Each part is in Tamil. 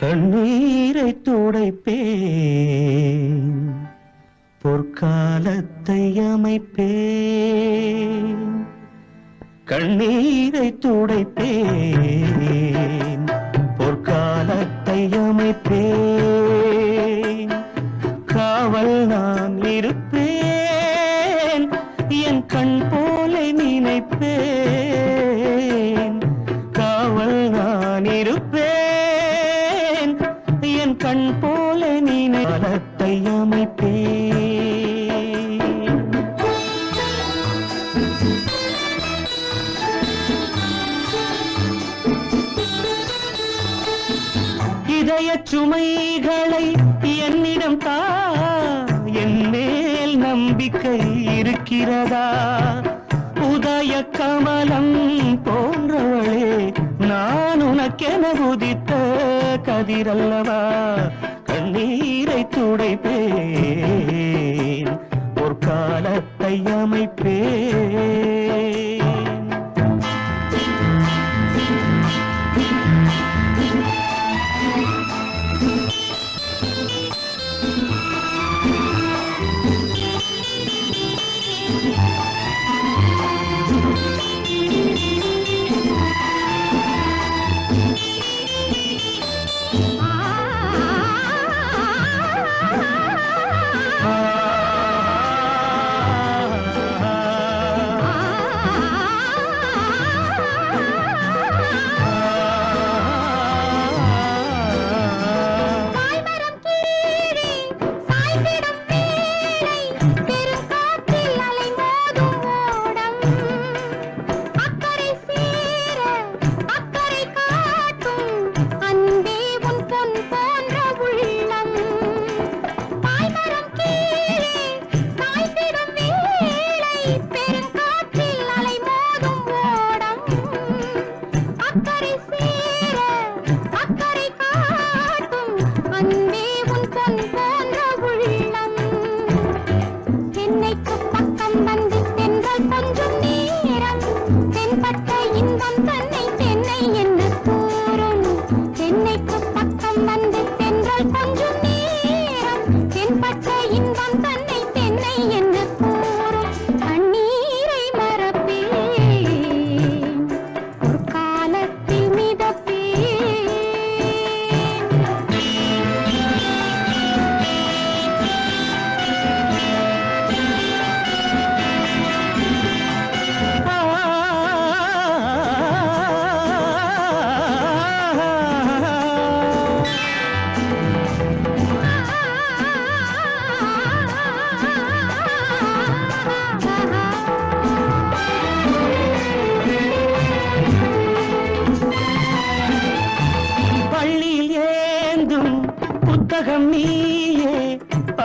கண்ணீரை துடைப்பேன். பொற்காலத்தை அமைப்பேன். கண்ணீரை துடைப்பேன். பொற்காலத்தை அமைப்பேன். காவல் நான் இருப்பேன். என் கண் போல நினைப்பேன். என் போல நினைப்பதை அமைப்பேன் இதய சுமைகளை என்னிடம் தா என் மேல் நம்பிக்கை இருக்கிறதா? உதய கமலம் நான் உதித்த கதிரல்லவா? கண்ணீரை துடைப்பேன். ஒரு காலத்தை அமைப்பேன்.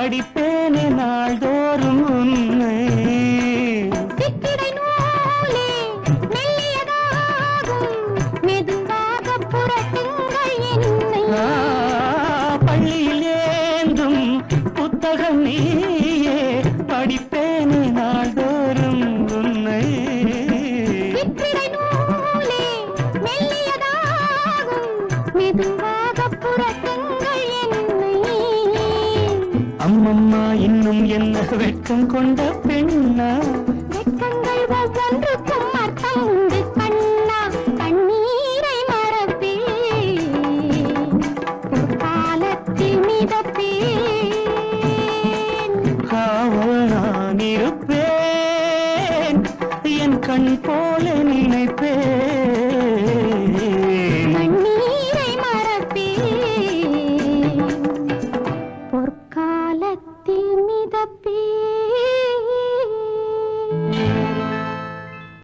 படிப்பேனே நாள்தோறும் உன்னை. பள்ளியில் ஏந்தும் புத்தகம் நீயே படிப்பேனே நாள்தோறும் உன்னை. இன்னும் என்ன வெட்கம் கொண்ட பெண்ணா? வெட்கங்கள் ஒவ்வொன்றுக்கும் அர்த்தம் உண்டு கண்ணா. கண்ணீரை மறப்பேன் காலத்தில் மிதப்பேன். காவல் நான் இருப்பேன் என் கண் போல நினைப்பேன்.